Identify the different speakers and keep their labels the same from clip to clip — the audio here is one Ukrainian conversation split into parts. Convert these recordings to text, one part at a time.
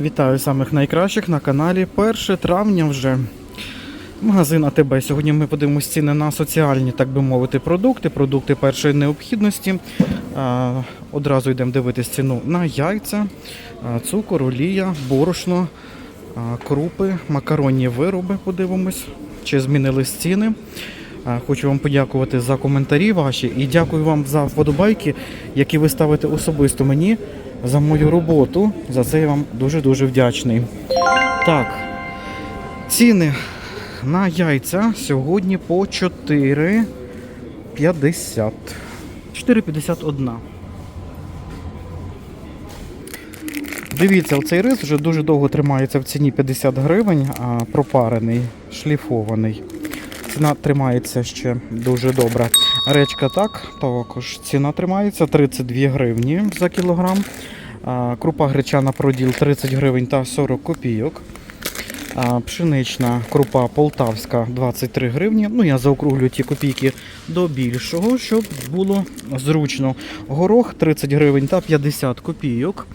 Speaker 1: Вітаю самих найкращих на каналі 1 травня вже. Магазин АТБ. Сьогодні ми подивимося ціни на соціальні, так би мовити, продукти, продукти першої необхідності. Одразу йдемо дивитись ціну на яйця, цукор, олія, борошно, крупи, макаронні вироби. Подивимось, чи змінились ціни. Хочу вам подякувати за коментарі ваші і дякую вам за вподобайки, які ви ставите особисто мені за мою роботу. За це я вам дуже-дуже вдячний. Так, ціни на яйця сьогодні по 4,50. 4,51. Дивіться, оцей рис вже дуже довго тримається в ціні 50 гривень, а пропарений, шліфований. Ціна тримається ще дуже добре. Речка так, також ціна тримається 32 гривні за кілограм. Крупа гречана проділ 30 гривень та 40 копійок. Пшенична крупа полтавська 23 гривні. Ну, я заокруглю ті копійки до більшого, щоб було зручно. Горох 30 гривень та 50 копійок.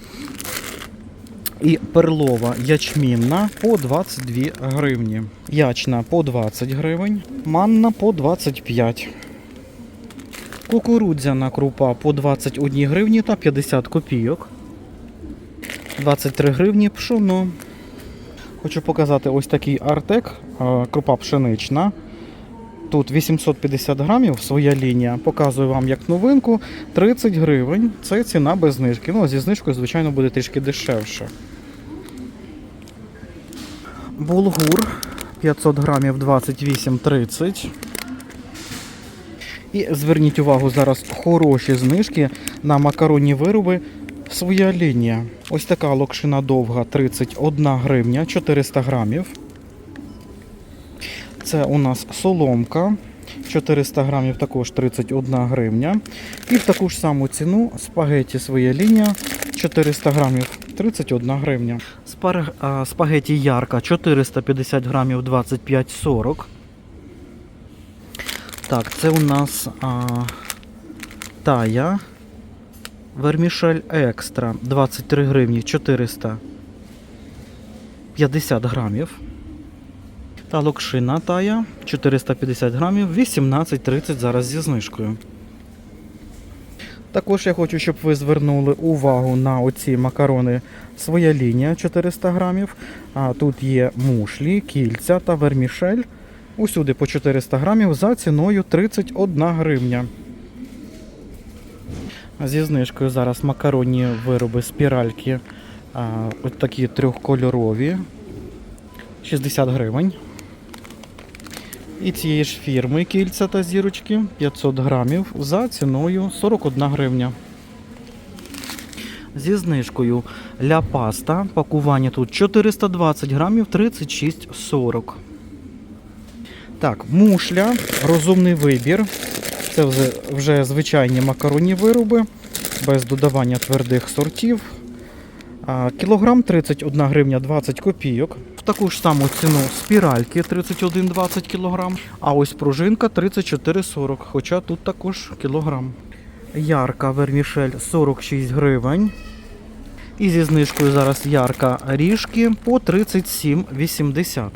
Speaker 1: І перлова ячмінна по 22 гривні. Ячна по 20 гривень, манна по 25. Кукурудзяна крупа по 21 гривні та 50 копійок. 23 гривні пшоно. Хочу показати ось такий артек, крупа пшенична. Тут 850 грамів, своя лінія. Показую вам як новинку. 30 гривень. Це ціна без знижки. Ну, зі знижкою, звичайно, буде трішки дешевше. Булгур 500 грамів 28,30. І зверніть увагу, зараз хороші знижки на макаронні вироби. Своя лінія. Ось така локшина довга 31 гривня 400 грамів. Це у нас соломка. 400 грамів також 31 гривня. І в таку ж саму ціну спагеті своя лінія 400 грамів 31 гривня. Спар... Спагеті ярка 450 грамів 25,40. Так, це у нас а, тая. Вермішель екстра 23 гривні 450 грамів. Та локшина тая 450 грамів 18,30 зараз зі знижкою. Також я хочу, щоб ви звернули увагу на оці макарони своя лінія 400 грамів. А тут є мушлі, кільця та вермішель. Усюди по 400 грамів за ціною 31 гривня. Зі знижкою зараз макаронні вироби спіральки. Ось такі трьохкольорові. 60 гривень. І цієї ж фірми кільця та зірочки 500 грамів за ціною 41 гривня. Зі знижкою ля паста. Пакування тут 420 грамів 36,40. Так, мушля, розумний вибір. Це вже, вже звичайні макаронні вироби, без додавання твердих сортів. А, Кілограм 31 гривня 20 копійок. В таку ж саму ціну спіральки 31,20 кілограм. А ось пружинка 34,40, хоча тут також кілограм. Ярка вермішель 46 гривень. І зі знижкою зараз ярка ріжки по 37,80.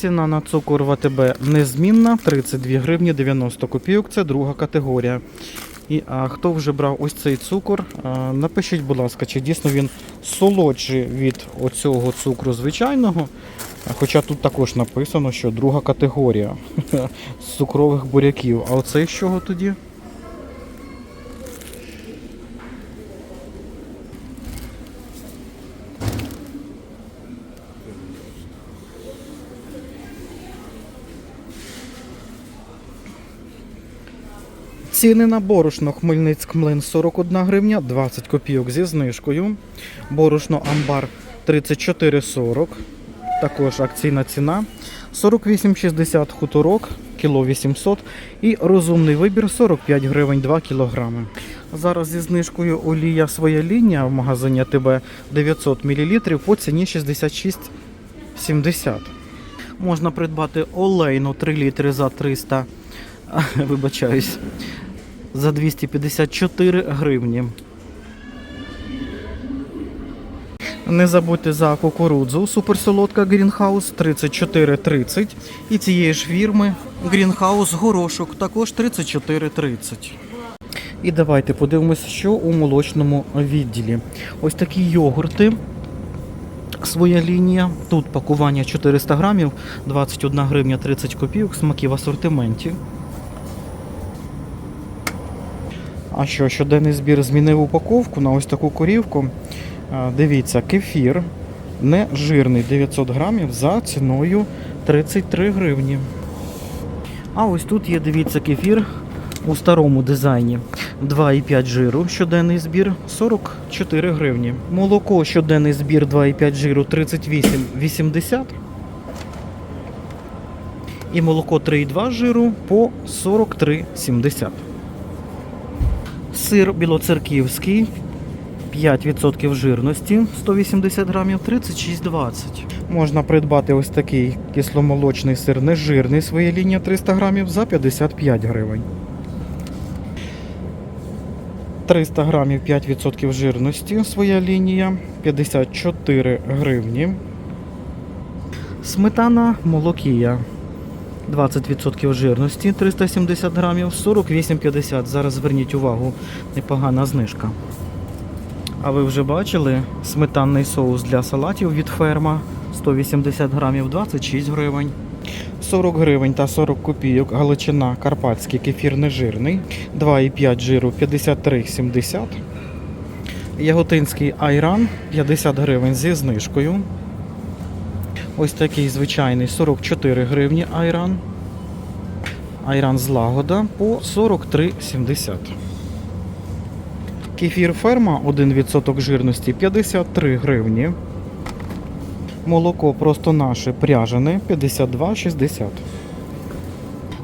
Speaker 1: Ціна на цукор в АТБ незмінна 32 гривні 90 копійок. Це друга категорія. І а, хто вже брав ось цей цукор, а, напишіть, будь ласка, чи дійсно він солодший від оцього цукру звичайного. Хоча тут також написано, що друга категорія з цукрових буряків. А оцей з чого тоді? Ціни на борошно Хмельницьк млин 41 гривня, 20 копійок зі знижкою. Борошно Амбар 34,40. Також акційна ціна. 48,60 хуторок, кіло 800. І розумний вибір 45 гривень 2 кілограми. Зараз зі знижкою олія своя лінія в магазині ТБ 900 мл по ціні 66,70. Можна придбати олейну 3 літри за 300 вибачаюсь, за 254 гривні. Не забудьте за кукурудзу суперсолодка Greenhouse 34,30. І цієї ж фірми Greenhouse горошок також 34,30. І давайте подивимося, що у молочному відділі. Ось такі йогурти. Своя лінія. Тут пакування 400 грамів, 21 гривня 30 копійок, смаки в асортименті. А що, щоденний збір змінив упаковку на ось таку корівку. Дивіться, кефір не жирний 900 грамів за ціною 33 гривні. А ось тут є, дивіться, кефір у старому дизайні. 2,5 жиру, щоденний збір 44 гривні. Молоко щоденний збір 2,5 жиру 38,80. І молоко 3,2 жиру по 43,70. Сир білоцерківський 5% жирності 180 грамів 36,20. Можна придбати ось такий кисломолочний сир нежирний своєї лінії 300 грамів за 55 гривень. 300 грамів 5% жирності своя лінія 54 гривні. Сметана молокія 20% жирності 370 грамів 48,50. Зараз зверніть увагу, непогана знижка. А ви вже бачили сметанний соус для салатів від ферма 180 грамів 26 гривень. 40 гривень та 40 копійок Галичина Карпатський кефір нежирний, 2,5 жиру 53,70. Яготинський айран 50 гривень зі знижкою. Ось такий звичайний 44 гривні айран. Айран з лагода по 43,70. Кефір ферма 1% жирності 53 гривні. Молоко просто наше пряжене 52,60.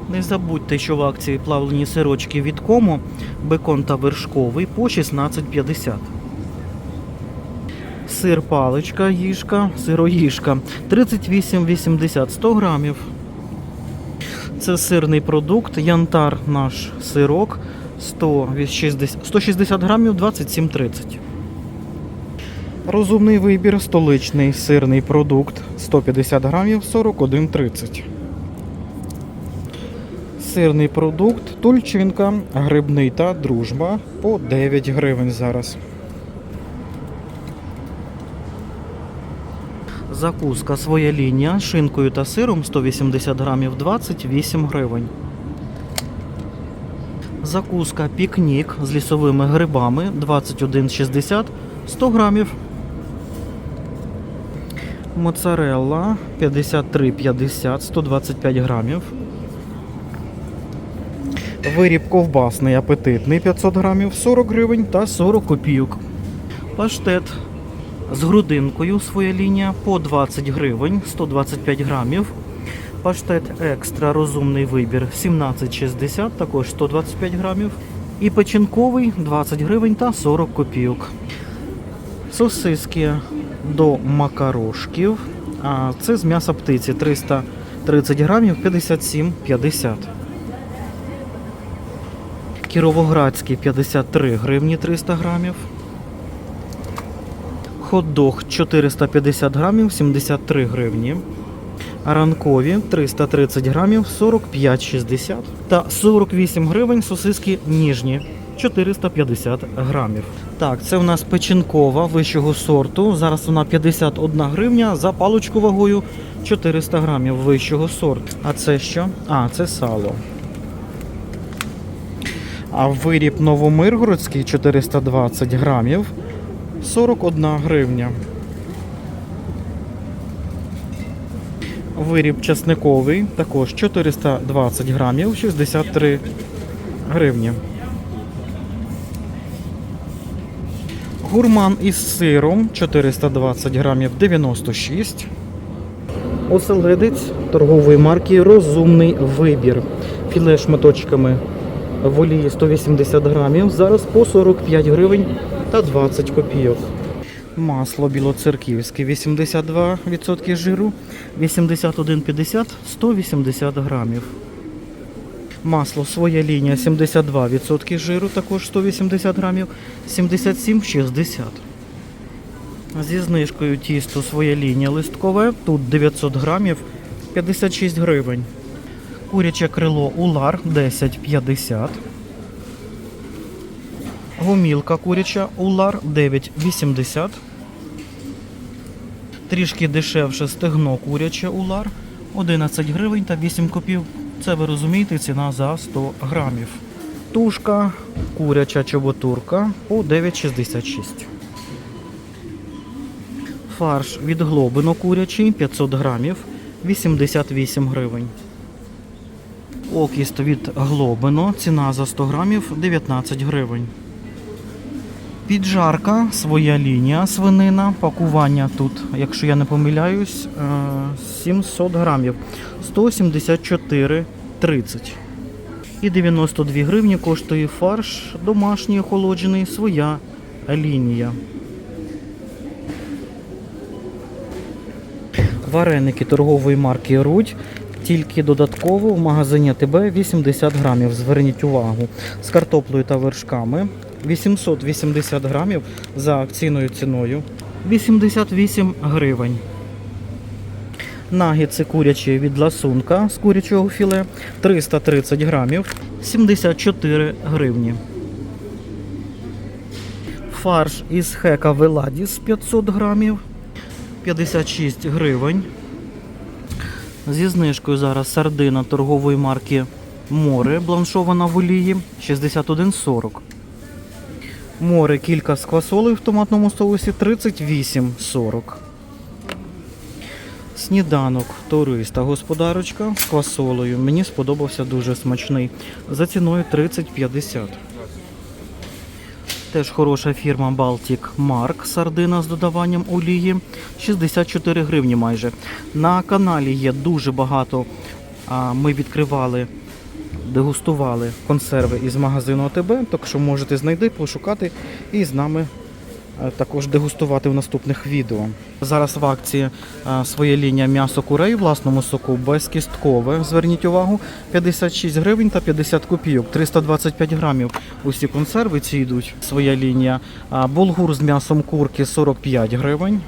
Speaker 1: Не забудьте, що в акції плавлені сирочки від кому, бекон та вершковий по 16,50. Сир паличка, їжка, сироїжка 38,80 100 грамів. Це сирний продукт, янтар наш сирок 160, 160 грамів 27,30. Розумний вибір, столичний сирний продукт 150 грамів 41,30. Сирний продукт, тульчинка, грибний та дружба по 9 гривень зараз. Закуска своя лінія з шинкою та сиром 180 грамів 28 гривень. Закуска пікнік з лісовими грибами 21,60 100 грамів. Моцарелла 53,50 125 грамів. Виріб ковбасний апетитний 500 грамів 40 гривень та 40 копійок. Паштет з грудинкою своя лінія по 20 гривень 125 грамів. Паштет екстра розумний вибір 17,60, також 125 грамів. І печінковий 20 гривень та 40 копійок. Сосиски до макарошків. А це з м'яса птиці 330 грамів 57,50. Кіровоградський 53 гривні 300 грамів. Хот-дог 450 грамів 73 гривні. Ранкові 330 грамів 45,60 та 48 гривень сосиски ніжні 450 грамів. Так, це у нас печінкова вищого сорту. Зараз вона 51 гривня за паличку вагою 400 грамів вищого сорту. А це що? А, це сало. А виріб Новомиргородський 420 грамів 41 гривня. Виріб часниковий також 420 грамів 63 гривні. Гурман із сиром 420 грамів 96. Оселедець торгової марки Розумний вибір. Філе шматочками в олії 180 грамів. Зараз по 45 гривень та 20 копійок. Масло білоцерківське 82% жиру, 81,50 180 грамів. Масло своя лінія 72% жиру, також 180 грамів, 77,60. Зі знижкою тісто своя лінія листкове. Тут 900 грамів 56 гривень. Куряче крило Улар 10,50. Гумілка куряча Улар 9,80. Трішки дешевше стегно куряче Улар 11 гривень та 8 копів. Це ви розумієте, ціна за 100 грамів. Тушка куряча чоботурка по 9,66. Фарш від глобино курячий 500 грамів 88 гривень. Окіст від глобино, ціна за 100 грамів 19 гривень. Піджарка, своя лінія свинина, пакування тут, якщо я не помиляюсь, е, 700 грамів 174,30. І 92 гривні коштує фарш домашній охолоджений, своя лінія. Вареники торгової марки Рудь. Тільки додатково в магазині АТБ 80 грамів. Зверніть увагу. З картоплею та вершками 880 грамів за акційною ціною 88 гривень. Нагідси курячі від ласунка з курячого філе 330 грамів 74 гривні. Фарш із хека Веладіс 500 грамів 56 гривень. Зі знижкою зараз сардина торгової марки Море бланшована в олії 61,40. Море кілька з квасолею в томатному соусі 38,40. Сніданок туриста господарочка з квасолею. Мені сподобався дуже смачний. За ціною 30,50. Теж хороша фірма Baltic Mark, сардина з додаванням олії 64 гривні майже. На каналі є дуже багато. Ми відкривали, дегустували консерви із магазину АТБ, так що можете знайти, пошукати і з нами е, також дегустувати в наступних відео. Зараз в акції е, своя лінія м'ясо курей в власному соку безкісткове. Зверніть увагу, 56 гривень та 50 копійок, 325 грамів. Усі консерви ці йдуть. Своя лінія. Булгур з м'ясом курки 45 гривень.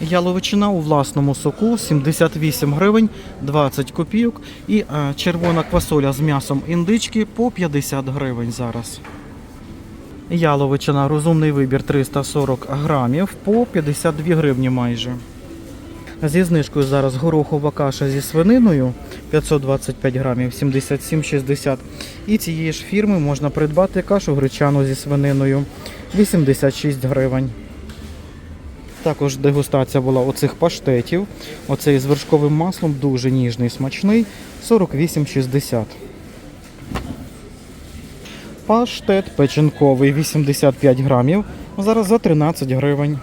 Speaker 1: Яловичина у власному соку 78 гривень 20 копійок. І е, червона квасоля з м'ясом індички по 50 гривень зараз. Яловичина, розумний вибір 340 грамів по 52 гривні майже. Зі знижкою зараз горохова каша зі свининою 525 грамів 77,60. І цієї ж фірми можна придбати кашу гречану зі свининою 86 гривень. Також дегустація була оцих паштетів. Оцей з вершковим маслом дуже ніжний, смачний 48,60. Паштет печінковий 85 грамів. Зараз за 13 гривень.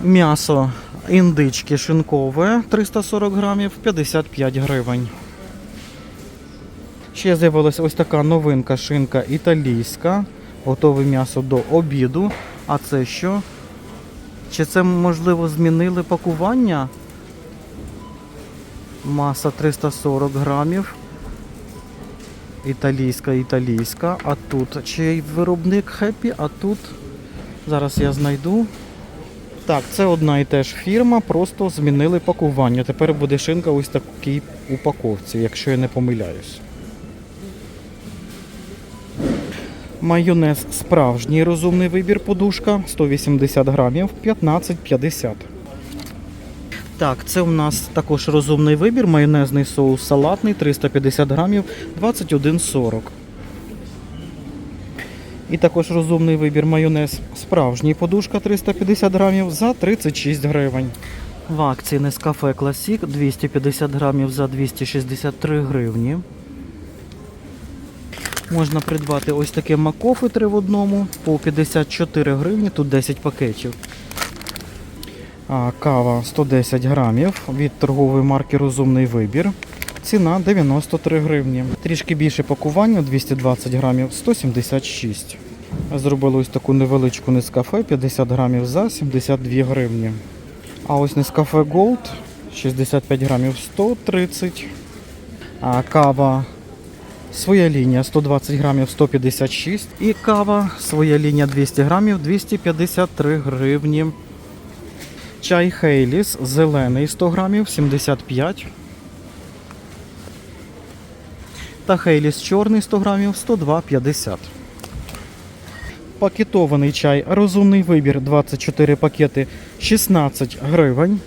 Speaker 1: М'ясо індички шинкове 340 грамів 55 гривень. Ще з'явилася ось така новинка шинка італійська. Готове м'ясо до обіду. А це що? Чи це можливо змінили пакування? Маса 340 грамів. Італійська, італійська. А тут чий виробник хеппі, а тут зараз я знайду. Так, це одна і те ж фірма, просто змінили пакування. Тепер буде шинка ось такій упаковці, якщо я не помиляюсь. Майонез справжній розумний вибір подушка 180 грамів 15,50. Так, це у нас також розумний вибір. Майонезний соус салатний 350 грамів 21,40. І також розумний вибір майонез справжній подушка 350 грамів за 36 гривень. В акції Nescafe Classic 250 грамів за 263 гривні. Можна придбати ось таке макофи 3 в одному по 54 гривні, тут 10 пакетів. А, кава 110 грамів від торгової марки Розумний вибір. Ціна 93 гривні. Трішки більше пакування 220 грамів 176. Зробили ось таку невеличку Нескафе 50 грамів за 72 гривні. А ось Нескафе Gold 65 грамів 130. А кава Своя лінія 120 грамів 156 і кава, своя лінія 200 грамів 253 гривні. Чай Хейліс зелений 100 грамів 75. Та Хейліс чорний 100 грамів 102,50. Пакетований чай розумний вибір 24 пакети 16 гривень.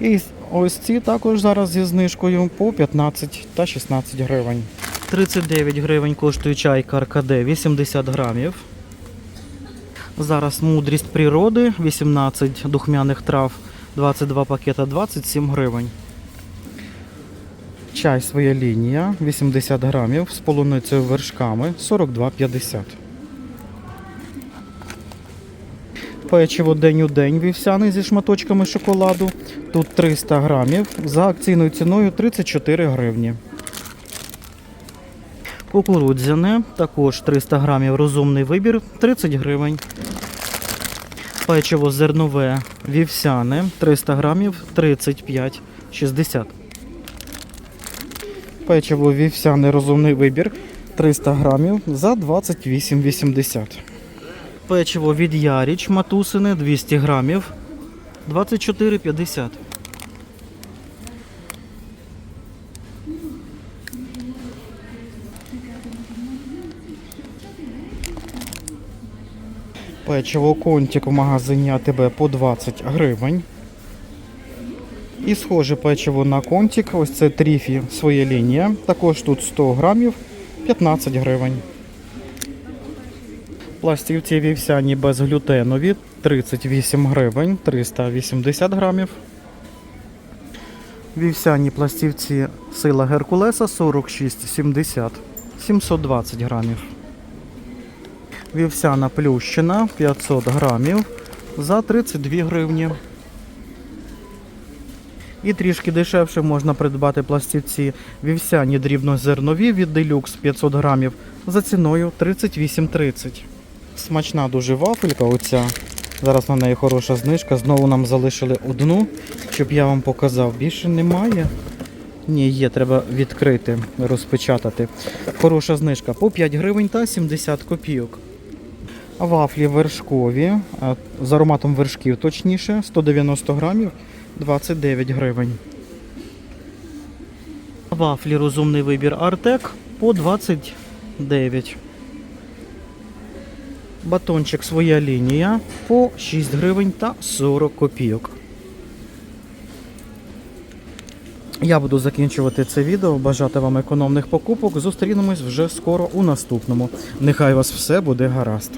Speaker 1: І ось ці також зараз зі знижкою по 15 та 16 гривень. 39 гривень коштує чай Каркаде 80 грамів. Зараз мудрість природи 18 духмяних трав, 22 пакета 27 гривень. Чай своя лінія 80 грамів з полуницею вершками 42,50. Печиво день у день вівсяний зі шматочками шоколаду. Тут 300 грамів за акційною ціною 34 гривні. Кукурудзяне також 300 грамів розумний вибір 30 гривень. Печиво зернове вівсяне 300 грамів 35,60. Печиво вівсяне розумний вибір 300 грамів за 28,80. Печиво від Яріч матусине 200 грамів 24,50. Печиво контик в магазині АТБ по 20 гривень. І схоже печиво на контик. Ось це тріфі своя лінія. Також тут 100 грамів 15 гривень. Пластівці вівсяні безглютенові 38 гривень 380 грамів. Вівсяні пластівці сила Геркулеса 46,70 720 грамів. Вівсяна плющина 500 грамів за 32 гривні. І трішки дешевше можна придбати пластівці вівсяні дрібнозернові від Deluxe 500 грамів за ціною 38,30. Смачна дуже вафелька оця. Зараз на неї хороша знижка. Знову нам залишили одну, щоб я вам показав. Більше немає. Ні, є, треба відкрити, розпечатати. Хороша знижка по 5 гривень та 70 копійок. Вафлі вершкові, з ароматом вершків точніше, 190 грамів, 29 гривень. Вафлі розумний вибір Артек по 29. Батончик своя лінія по 6 гривень та 40 копійок. Я буду закінчувати це відео. Бажати вам економних покупок. Зустрінемось вже скоро у наступному. Нехай вас все буде гаразд.